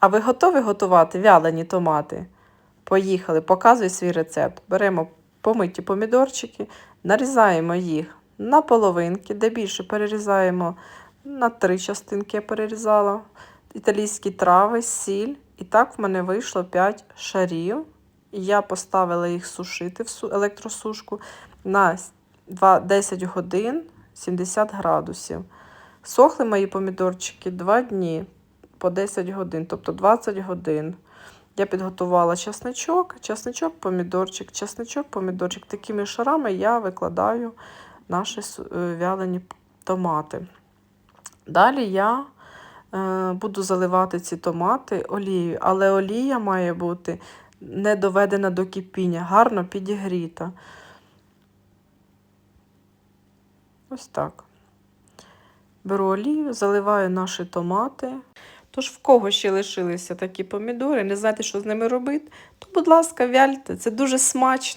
А ви готові готувати вялені томати? Поїхали, показую свій рецепт. Беремо помиті помідорчики, нарізаємо їх на половинки, де більше перерізаємо на три частинки я перерізала. Італійські трави, сіль. І так в мене вийшло 5 шарів. Я поставила їх сушити в електросушку на 10 годин 70 градусів. Сохли мої помідорчики 2 дні по 10 годин, тобто 20 годин. Я підготувала часничок, часничок, помідорчик, часничок, помідорчик. Такими шарами я викладаю наші е, вялені томати. Далі я е, буду заливати ці томати олією, але олія має бути не доведена до кипіння, гарно підігріта. Ось так. Беру олію, заливаю наші томати. Тож, в кого ще лишилися такі помідори, не знаєте, що з ними робити, то, будь ласка, вяльте, це дуже смачно.